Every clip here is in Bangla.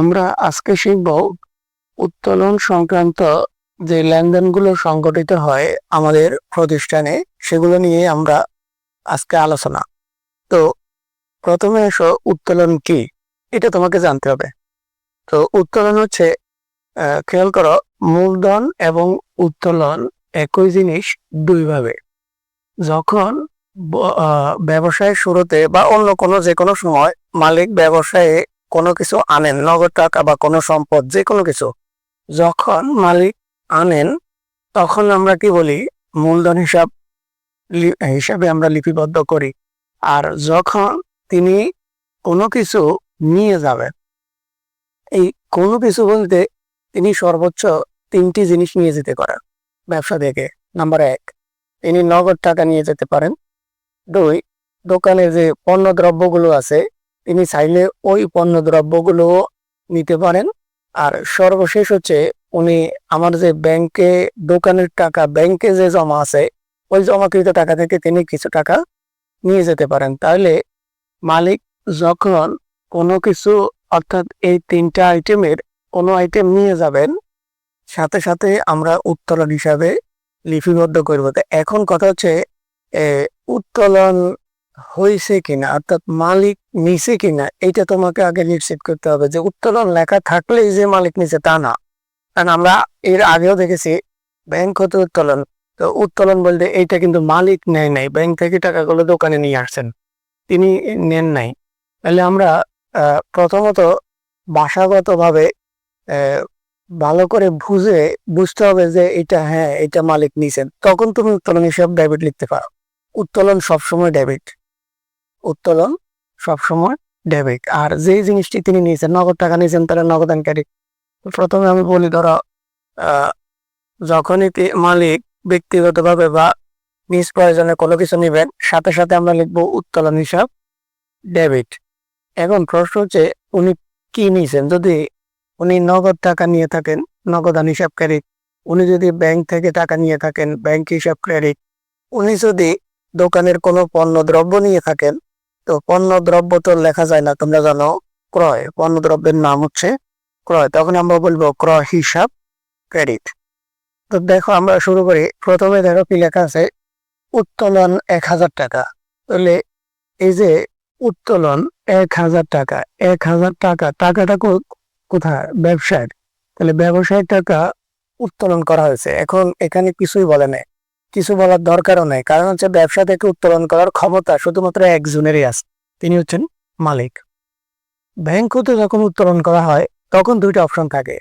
আমরা আজকে শিখব উত্তোলন সংক্রান্ত যে লেনদেনগুলো সংগঠিত হয় আমাদের প্রতিষ্ঠানে সেগুলো নিয়ে আমরা আজকে আলোচনা। তো প্রথমে এসো উত্তোলন কি? এটা তোমাকে জানতে হবে। তো উত্তোলন হচ্ছে খেয়াল করো মূলধন এবং উত্তোলন একই জিনিস দুইভাবে। যখন ব- আহ, ব্যবসায়ের শুরুতে বা অন্য কোনো যে কোনো সময় মালিক ব্যবসায়ে কোনো কিছু আনেন, নগদ টাকা বা কোনো সম্পদ, যে কোনো কিছু। যখন মালিক আনেন, তখন আমরা কি বলি? মূলধন হিসাব হিসাবে আমরা লিপিবদ্ধ করি। আর যখন তিনি কোনো কিছু নিয়ে যাবেন, এই কোনো কিছু বলতে তিনি সর্বোচ্চ তিনটি জিনিস নিয়ে যেতে পারেন, ব্যবসা থেকে। নাম্বার এক, তিনি নগদ টাকা নিয়ে যেতে পারেন। দুই, দোকানে যে পণ্য দ্রব্যগুলো আছে তিনি চাইলে ওই পণ্য দ্রব্যগুলো নিতে পারেন। আর সর্বশেষ হচ্ছে উনি আমার যে ব্যাংকে, দোকানের টাকা, ব্যাংকে যে জমা আছে, ওই জমাকৃত টাকা থেকে তিনি কিছু টাকা নিয়ে যেতে পারেন। তাহলে মালিক যখন কোনো কিছু, অর্থাৎ এই তিনটা আইটেমের কোনো আইটেম নিয়ে যাবেন, সাথে সাথে আমরা উত্তোলন হিসাবে লিপিবদ্ধ করব। এখন কথা হচ্ছে উত্তোলন হয়েছে কিনা, অর্থাৎ মালিক নিছে কিনা এটা তোমাকে আগে নিশ্চিত করতে হবে যে উত্তোলন লেখা থাকলেই যে মালিক নিছে তা না। কারণ আমরা এর আগেও দেখেছি, ব্যাংক হতে উত্তোলন, তো উত্তোলন বলতে এইটা কিন্তু মালিক নেয় নাই, ব্যাংক থেকে টাকাগুলো দোকানে নিয়ে আসছেন, তিনি নেন নাই। তাহলে আমরা প্রথমত ভাষাগতভাবে ভালো করে বুঝে বুঝতে হবে যে এটা হ্যাঁ এটা মালিক নিছেন। তখন তুমি উত্তোলন হিসাব ডেবিট লিখতে পারো। উত্তোলন সবসময় ডেবিট উত্তোলন সবসময় ডেবিট আর যেই জিনিসটি তিনি নিয়েছেন, নগদ টাকা নিয়েছেন তাহলে নগদানকারী প্রথমে আমি বলি, ধরো যখনই মালিক ব্যক্তিগতভাবে বা নিজ প্রয়োজনে কোনো কিছু নিবেন, সাথে সাথে আমরা লিখব উত্তোলন হিসাব, ডেবিট। এখন প্রশ্ন হচ্ছে, উনি কি নিয়েছেন? যদি উনি নগদ টাকা নিয়ে থাকেন, নগদান হিসাব ক্রেডিট উনি যদি ব্যাংক থেকে টাকা নিয়ে থাকেন, ব্যাংক হিসাব ক্রেডিট উনি যদি দোকানের কোনো পণ্য, দ্রব্য নিয়ে থাকেন তো পণ্য দ্রব্য তো লেখা যায় না, তোমরা জানো, ক্রয়। পণ্য দ্রব্যের নাম হচ্ছে ক্রয়। তখন আমরা বলব ক্রয় হিসাব, ক্রেডিট। তো দেখো, আমরা শুরু করি। প্রথমে দেখো কি লেখা আছে, উত্তোলন এক হাজার টাকা। তাহলে এই যে উত্তোলন এক হাজার টাকা, এক হাজার টাকা, টাকাটা কোথায়? ব্যবসায়ের। তাহলে ব্যবসায়ের টাকা উত্তোলন করা হয়েছে। এখন এখানে কিছুই বলে নাই। কিছু বলার দরকারও নেই। কারণ হচ্ছে ব্যবসা থেকে উত্তোলন করার ক্ষমতা শুধুমাত্র একজনেরই আছে। তিনি হচ্ছেন মালিক। ব্যাংক হতে যখন উত্তোলন করা হয়, তখন দুইটা অপশন থাকে।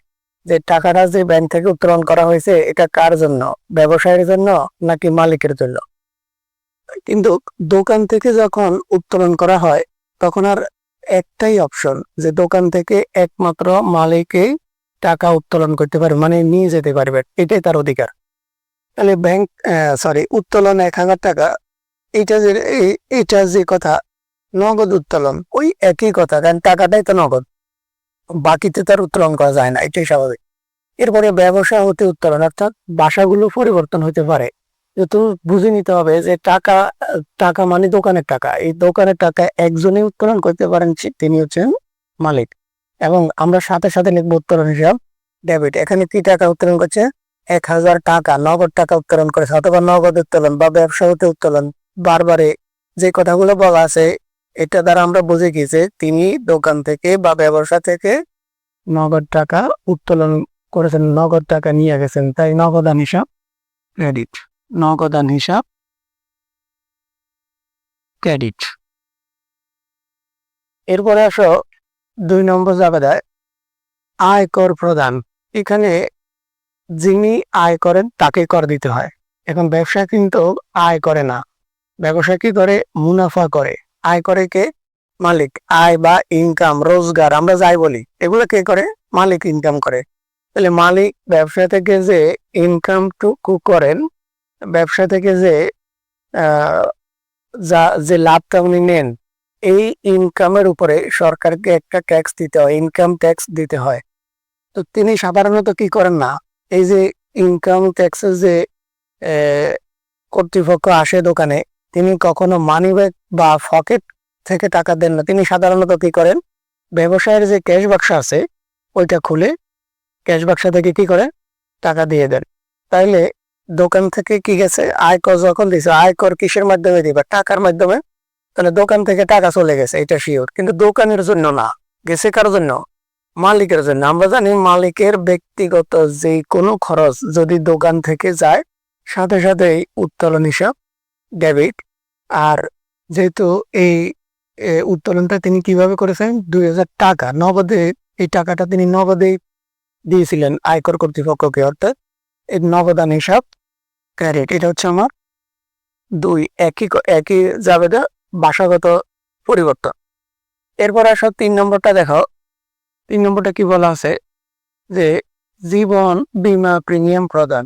যে টাকাটা যে ব্যাংক থেকে উত্তোলন করা হয়েছে, এটা কার জন্য? ব্যবসায়ের জন্য নাকি মালিকের জন্য? কিন্তু দোকান থেকে যখন উত্তোলন করা হয়, তখন আর একটাই অপশন, যে দোকান থেকে একমাত্র মালিকে টাকা উত্তোলন করতে পারবে মানে নিয়ে যেতে পারবে। এটাই তার অধিকার। তাহলে ব্যাংক সরি উত্তোলন এক হাজার টাকা। এটা যে এটা যে কথা, নগদ উত্তোলন, ওই একই কথা, কারণ টাকাটাই তো নগদ। বাকিতে তার উত্তোলন করা যায় না, এটাই স্বাভাবিক। এরপরে ব্যবসা হতে উত্তোলন, অর্থাৎ বাসাগুলো পরিবর্তন হতে পারে। যেহেতু বুঝে নিতে হবে যে টাকা টাকা মানে দোকানের টাকা। এই দোকানের টাকা একজনই উত্তোলন করতে পারেন তিনি হচ্ছেন মালিক। এবং আমরা সাথে সাথে লিখব উত্তোলন হিসাব ডেবিট এখানে কি টাকা উত্তোলন করছে? এক হাজার টাকা নগদ টাকা উত্তোলন করেছে অথবা নগদ উত্তোলন বা ব্যবসা হতে উত্তোলন। বারবারে যে কথাগুলো বলা আছে, এটা দ্বারা আমরা বুঝে যে তিনি দোকান থেকে বা ব্যবসা থেকে নগদ টাকা উত্তোলন করেছেন, নগদ টাকা নিয়ে গেছেন। তাই নগদান হিসাব ক্রেডিট নগদান হিসাব ক্রেডিট এরপরে আসো দুই নম্বর যাবে আয়কর প্রদান। এখানে যিনি আয় করেন তাকে কর দিতে হয়। এখন ব্যবসা কিন্তু আয় করে না। ব্যবসা কি করে? মুনাফা করে। আয় করে কে? মালিক। আয় বা ইনকাম রোজগার, আমরা যাই বলি, এগুলো কে করে? মালিক ইনকাম করে। তাহলে মালিক ব্যবসা থেকে যে ইনকাম টুকু করেন, ব্যবসা থেকে যে যা, যে লাভটা উনি নেন, এই ইনকামের উপরে সরকারকে একটা ট্যাক্স দিতে হয় ইনকাম ট্যাক্স দিতে হয়। তো তিনি সাধারণত কি করেন না? এই যে ইনকাম ট্যাক্সের যে কর্তৃপক্ষ আসে দোকানে, তিনি কখনো মানি ব্যাগ বা পকেট থেকে টাকা দেন না। তিনি সাধারণত কি করেন? ব্যবসায়ের যে ক্যাশ বাক্স আছে, ওইটা খুলে ক্যাশ বাক্সা থেকে কি করে টাকা দিয়ে দেন। তাইলে দোকান থেকে কি গেছে? আয়কর যখন দিছে, আয়কর কিসের মাধ্যমে দিবা? টাকার মাধ্যমে। তাহলে দোকান থেকে টাকা চলে গেছে, এটা শিওর কিন্তু দোকানের জন্য না। গেছে কার জন্য? মালিকের জন্য। আমরা জানি মালিকের ব্যক্তিগত যে কোনো খরচ যদি দোকান থেকে যায়, সাথে সাথে উত্তোলন হিসাব ডেবিট আর যেহেতু এই উত্তোলনটা তিনি কীভাবে করেছেন? দুই হাজার টাকা নগদে, এই টাকাটা তিনি নগদে দিয়েছিলেন আয়কর কর্তৃপক্ষকে, অর্থাৎ এই নগদান হিসাব ক্যারেট এটা হচ্ছে আমার দুই একই একই জাবেদা, ভাষাগত পরিবর্তন। এরপর আসো তিন নম্বরটা দেখো তিন নম্বরটা কি বলা আছে? যে জীবন বীমা প্রিমিয়াম প্রদান।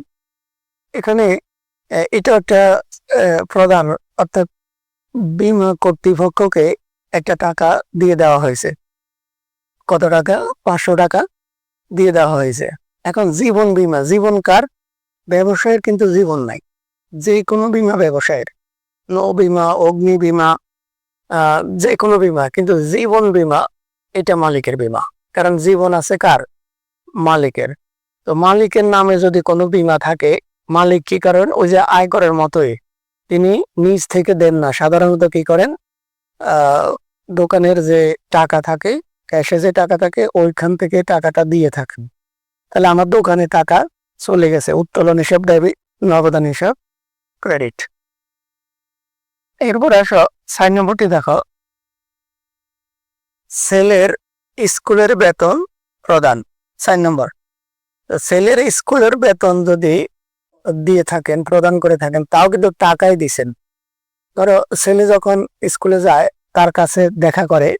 এখানে এটা একটা প্রদান, অর্থাৎ বীমা কর্তৃপক্ষকে একটা টাকা দিয়ে দেওয়া হয়েছে। কত টাকা? পাঁচশো টাকা দিয়ে দেওয়া হয়েছে। এখন জীবন বীমা, জীবন কার? ব্যবসায়ের কিন্তু জীবন নাই। যে কোনো বীমা ব্যবসায়ের। নৌ বিমা, অগ্নি বিমা যে কোনো বীমা, কিন্তু জীবন বীমা এটা মালিকের বীমা। কারণ জীবন আছে কার? মালিকের। তো মালিকের নামে যদি কোনো বীমা থাকে, মালিক কি করেন? ওই যে আয়করের মতোই। তিনি নিজ থেকে দেন না। সাধারণত কি করেন? দোকানের যে টাকা থাকে, ক্যাশে যে টাকা থাকে, ওইখান থেকে টাকাটা দিয়ে থাকেন। তাহলে আমার দোকানে টাকা চলে গেছে। উত্তোলন হিসাব ডেবিট নগদান হিসাব, ক্রেডিট। এরপর আসো, সাইন নম্বরটি দেখো। ছেলের স্কুলের বেতন প্রদান সাইন নম্বর। ছেলের স্কুলের বেতন যদি দিয়ে থাকেন, প্রদান করে থাকেন, তাও কিন্তু টাকাই দিছেন। ধরো ছেলে যখন স্কুলে যায়, তার কাছে দেখা করে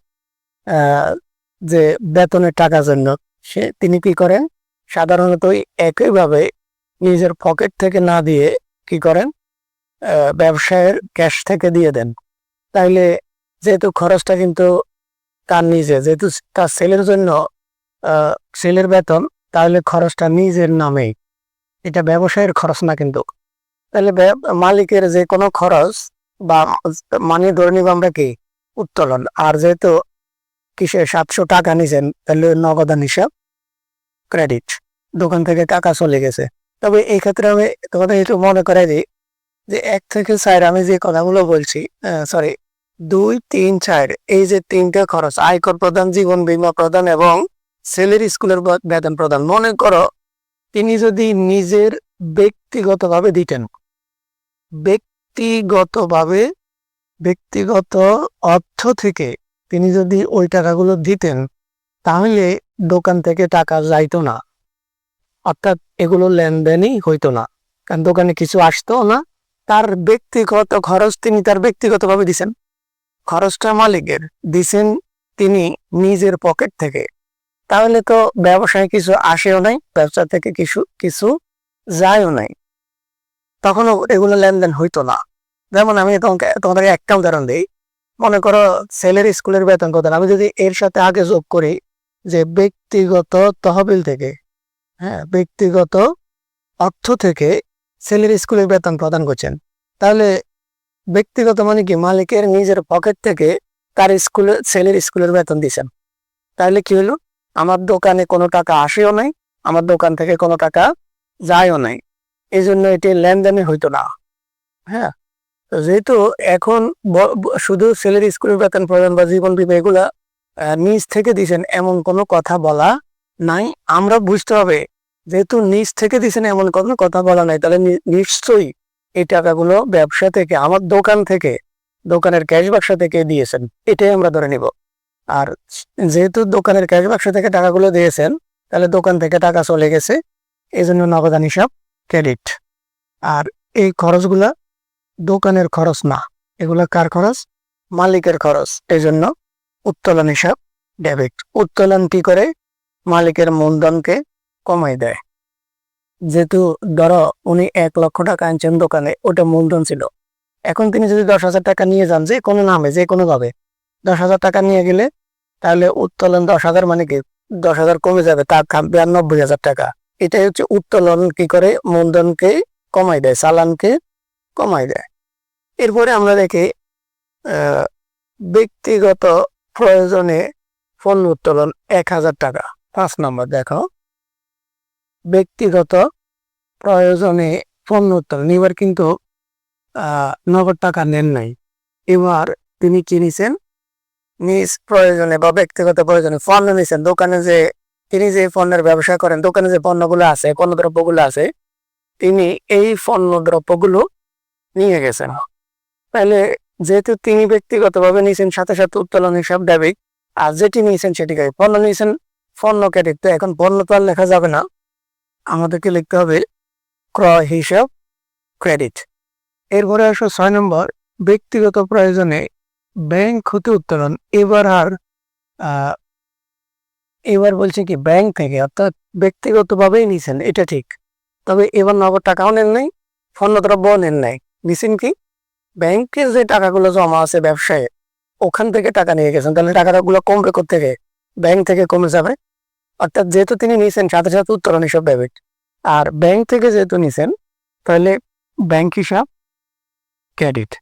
যে বেতনের টাকার জন্য, সে, তিনি কি করেন? সাধারণত একইভাবে নিজের পকেট থেকে না দিয়ে কি করেন? ব্যবসায়ের ক্যাশ থেকে দিয়ে দেন। তাইলে যেহেতু খরচটা কিন্তু তার নিজে? যেহেতু তার ছেলের জন্য ছেলের বেতন, তাহলে খরচটা নিজের নামেই। এটা ব্যবসায়ের খরচ না কিন্তু। তাহলে মালিকের যে কোনো খরচ বা মানে ধরে নিব আমরা কি? উত্তোলন। আর যেহেতু কিসে সাতশো টাকা নিছেন, তাহলে নগদান হিসাব ক্রেডিট দোকান থেকে টাকা চলে গেছে। তবে এই ক্ষেত্রে আমি তোমাদের একটু মনে করে দিই যে, এক থেকে চার আমি যে কথাগুলো বলছি সরি দুই, তিন, চার, এই যে তিনটা খরচ, আয়কর প্রদান, জীবন বীমা প্রদান এবং ছেলের স্কুলের বেতন প্রদান। মনে করো, তিনি যদি নিজের ব্যক্তিগতভাবে, দিতেন, ব্যক্তিগতভাবে, ব্যক্তিগত অর্থ থেকে তিনি যদি ওই টাকাগুলো দিতেন, তাহলে দোকান থেকে টাকা যাইতো না। অর্থাৎ এগুলো লেনদেনই হইতো না, কারণ দোকানে কিছু আসতো না। তার ব্যক্তিগত খরচ তিনি তার ব্যক্তিগতভাবে দিছেন। খরচটা মালিকের, দিছেন তিনি নিজের পকেট থেকে। তাহলে তো ব্যবসায় কিছু আসেও নাই, ব্যবসা থেকে কিছু কিছু যায়ও নাই। তখনও এগুলো লেনদেন হইতো না। যেমন আমি তোমাকে তোমাদের একটা উদাহরণ দিই। মনে করো ছেলের স্কুলের বেতন কত? আমি যদি এর সাথে আগে যোগ করি যে ব্যক্তিগত তহবিল থেকে হ্যাঁ ব্যক্তিগত অর্থ থেকে ছেলের স্কুলের বেতন প্রদান করছেন, তাহলে ব্যক্তিগত মানে কি, মালিকের নিজের পকেট থেকে তার স্কুলে ছেলের স্কুলের বেতন দিছেন। তাহলে কি হলো? আমার দোকানে কোনো টাকা আসেও নাই, আমার দোকান থেকে কোনো টাকা যায়ও নাই। এই জন্য এটি লেনদেনে হইতো না। হ্যাঁ? যেহেতু এখন শুধু ছেলের স্কুলের বেতন প্রদান বা জীবন বীমা এগুলা নিজ থেকে দিছেন এমন কোনো কথা বলা নাই। আমরা বুঝতে হবে, যেহেতু নিজ থেকে দিছেন এমন কোনো কথা বলা নাই, তাহলে নিশ্চয়ই এই টাকাগুলো ব্যবসা থেকে, আমার দোকান থেকে, দোকানের ক্যাশ বাক্সা থেকে দিয়েছেন। এটাই আমরা ধরে নিব। আর যেহেতু দোকানের ক্যাশ বাক্সা থেকে টাকাগুলো দিয়েছেন, তাহলে দোকান থেকে টাকা চলে গেছে। এই জন্য নগদান হিসাব ক্রেডিট আর এই খরচগুলা দোকানের খরচ না। এগুলা কার খরচ? মালিকের খরচ। এই জন্য উত্তোলন হিসাব ডেবিট উত্তোলন কি করে? মালিকের মূলধনকে কমাই দেয়। যেহেতু ধরো উনি এক লক্ষ টাকা আনছেন দোকানে, ওটা মূলধন ছিল। এখন তিনি যদি দশ হাজার টাকা নিয়ে যান, যে কোনো নামে, যে কোনো ভাবে দশ হাজার টাকা নিয়ে গেলে তাহলে উত্তোলন দশ হাজার মানে কি? দশ হাজার কমে যাবে, তার থাকবে হাজার টাকা। এটাই হচ্ছে উত্তোলন কি করে? মূলধনকে কমাই দেয়, চালানকে কমাই দেয়। এরপরে আমরা দেখি ব্যক্তিগত প্রয়োজনে পণ্য উত্তোলন এক হাজার টাকা। পাঁচ নম্বর দেখো। ব্যক্তিগত প্রয়োজনে পণ্য উত্তোলন এবার কিন্তু নগদ টাকা নেন নাই। এবার তিনি কি নিছেন নিজ প্রয়োজনে বা ব্যক্তিগত প্রয়োজনে পণ্য নিছেন। দোকানে যে, তিনি যে পণ্যের ব্যবসা করেন, দোকানে যে পণ্যগুলো আছে পণ্য দ্রব্যগুলো আছে, তিনি এই পণ্য দ্রব্যগুলো নিয়ে গেছেন। তাহলে যেহেতু তিনি ব্যক্তিগতভাবে নিয়েছেন সাথে সাথে উত্তোলন হিসাব ডেবিট আর যেটি নিয়েছেন সেটি ক্রেডিট পণ্য নিয়েছেন পণ্য ক্রেডিট। তো এখন পণ্য তো আর লেখা যাবে না। আমাদেরকে লিখতে হবে ক্রয় হিসাব ক্রেডিট। এরপরে আসো ছয় নম্বর, ব্যক্তিগত প্রয়োজনে ব্যাংক হতে উত্তোলন। এবার আর এবার বলছে কি, ব্যাংক থেকে, অর্থাৎ ব্যক্তিগতভাবেই নিছেন, এটা ঠিক। তবে এবার নগদ টাকাও নেন নাই, পণ্যদ্রব্যও নেন নাই। নিছেন কি? ব্যাংকে যে টাকাগুলো জমা আছে ব্যবসায়, ওখান থেকে টাকা নিয়ে গেছেন। তাহলে টাকাগুলো কমবে থেকে ব্যাংক থেকে কমে যাবে। অর্থাৎ যেহেতু তিনি নিছেন সাথে সাথে উত্তোলন হিসাব ডেবিট আর ব্যাংক থেকে যেহেতু নিছেন, তাহলে ব্যাংক হিসাব ক্রেডিট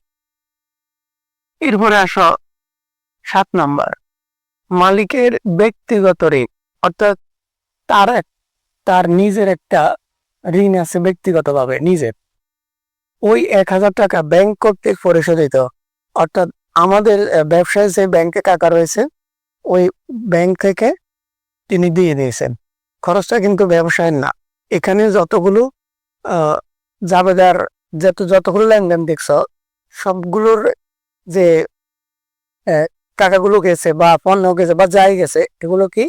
এরপরে আসো সাত নাম্বার। মালিকের ব্যক্তিগত ঋণ, অর্থাৎ তার তার নিজের একটা ঋণ আছে ব্যক্তিগতভাবে, নিজের। ওই এক হাজার টাকা ব্যাংক কর্তৃক পরিশোধিত। অর্থাৎ আমাদের ব্যবসায় যে ব্যাংকে টাকা রয়েছে, ওই ব্যাংক থেকে তিনি দিয়ে দিয়েছেন। খরচটা কিন্তু ব্যবসায়ের না। এখানে যতগুলো জাবেদার যত, যতগুলো লেনদেন দেখছ, সবগুলোর যে টাকাগুলো গেছে বা পণ্য গেছে বা যাই গেছে, এগুলো কি?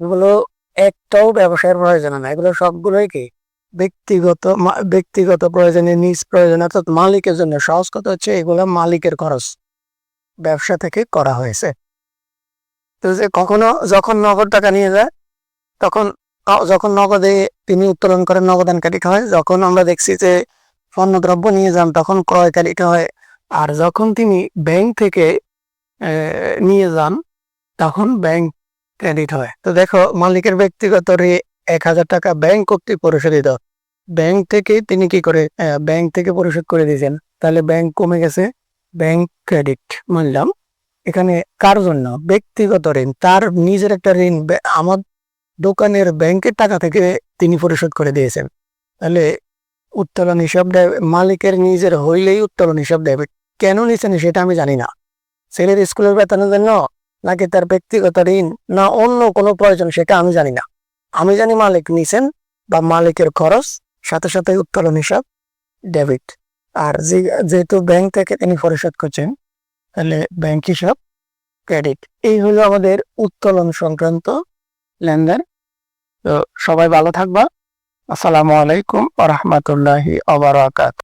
এগুলো একটাও ব্যবসায়ের প্রয়োজন না এগুলো সবগুলোই কি? ব্যক্তিগত ব্যক্তিগত প্রয়োজনে, নিজ প্রয়োজনে, অর্থাৎ মালিকের জন্য সহজ কথা হচ্ছে এগুলো মালিকের খরচ ব্যবসা থেকে করা হয়েছে। তো যে কখনো যখন নগদ টাকা নিয়ে যায়, তখন যখন নগদে তিনি উত্তোলন করেন নগদানকারী হয়, যখন আমরা দেখছি যে পণ্যদ্রব্য নিয়ে যান, তখন ক্রয়কারী হয়। আর যখন তিনি ব্যাংক থেকে নিয়ে যান, তখন ব্যাংক ক্রেডিট হয়। তো দেখো, মালিকের ব্যক্তিগত ঋণ এক হাজার টাকা ব্যাংক কর্তৃক পরিশোধিত। ব্যাংক থেকে তিনি কি করে ব্যাংক থেকে পরিশোধ করে দিয়েছেন। তাহলে ব্যাংক কমে গেছে, ব্যাংক ক্রেডিট মানলাম এখানে কার জন্য? ব্যক্তিগত ঋণ। তার নিজের একটা ঋণ আমার দোকানের ব্যাংকের টাকা থেকে তিনি পরিশোধ করে দিয়েছেন। তাহলে উত্তোলন হিসাব মালিকের নিজের হইলেই উত্তোলন হিসাব দেবে। কেন নিছেন সেটা আমি জানি না। ছেলের স্কুলের বেতনের জন্য নাকি তার ব্যক্তিগত ঋণ না অন্য কোনো প্রয়োজন সেটা আমি জানি না। আমি জানি মালিক নিছেন বা মালিকের খরচ, সাথে সাথে উত্তোলন হিসাব ডেবিট আর যেহেতু ব্যাংক থেকে তিনি পরিশোধ করছেন তাহলে ব্যাংক হিসাব ক্রেডিট এই হলো আমাদের উত্তোলন সংক্রান্ত লেনদেন। তো সবাই ভালো থাকবা। আসসালামু আলাইকুম রহমতুল্লাহি আবরাকাত